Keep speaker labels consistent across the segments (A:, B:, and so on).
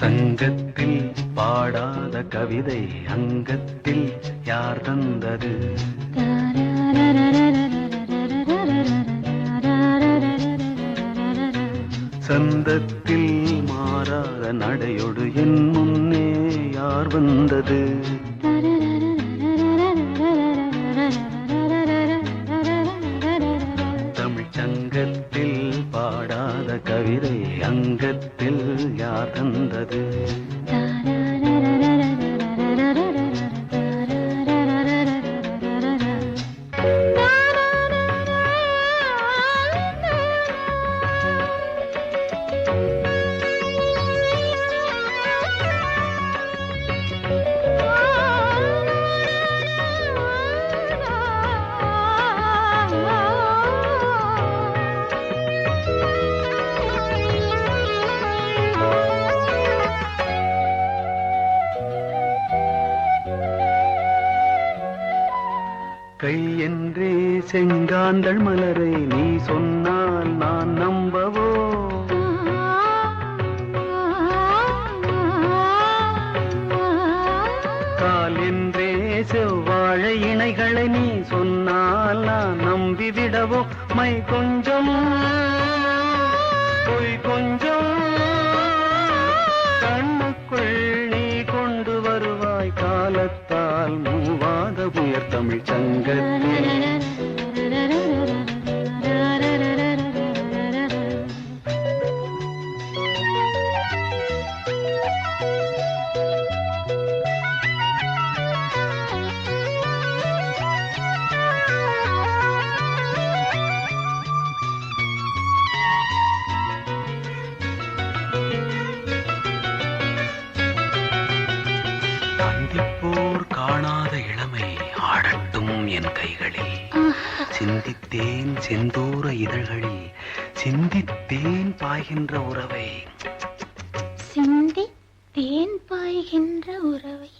A: சங்கத்தில் பாடாத கவிதை அங்கத்தில் யார் தந்தது? சந்தத்தில் மாறாத நடையொடு என் முன்னே யார் வந்தது? அங்கத்தில் யார் தந்தது செங்காந்தள் மலரை நீ சொன்னால் நான் நம்பவோ? கால் செவ்வாழை இணைகளை நீ சொன்னால் நான் நம்பிவிடவோ? மை கொஞ்சம் பொய் கொஞ்சம் கண்ணுக்குள் நீ கொண்டு வருவாய். காலத்தால் மூவாத உயர் தமிழ் சங்கத்தில் சிந்தித்தேன் செந்தூர இதழ்களில் சிந்தித்தேன் பாய்கின்ற உறவை.
B: சிந்தி தேன் பாய்கின்ற உறவை.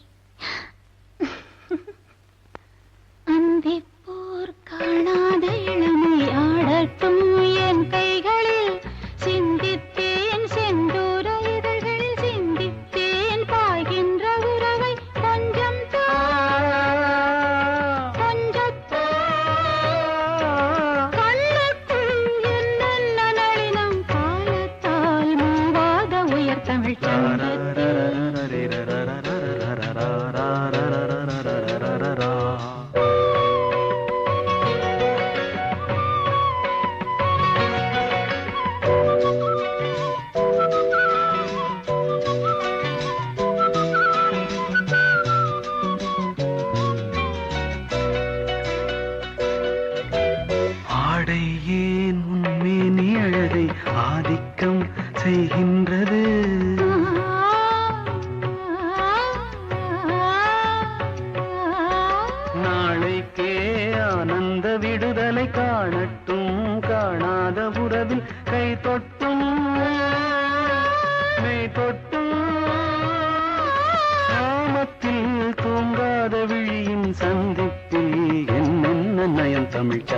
B: பெய்யே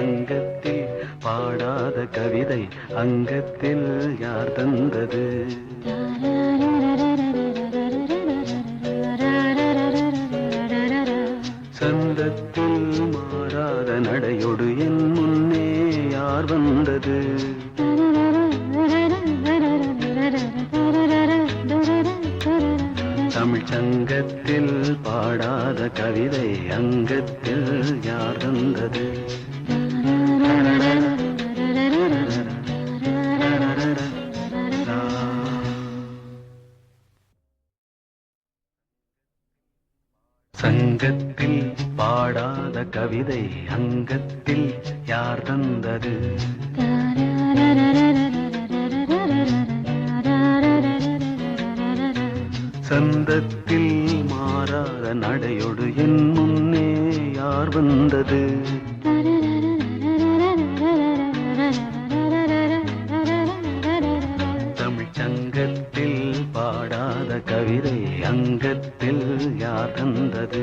B: சங்கத்தில்
A: பாடாத கவிதை அங்கத்தில் யார் தந்தது? சந்தத்தில் மாறாத நடையொடு என் முன்னே யார் வந்தது? தமிழ் சங்கத்தில் பாடாத கவிதை அங்கத்தில் யார் வந்தது சங்கத்தில் பாடாத கவிதை அங்கத்தில் யார் தந்தது? சந்தத்தில் மாறாத நடையொடு என் முன்னே யார் வந்தது? நடந்தது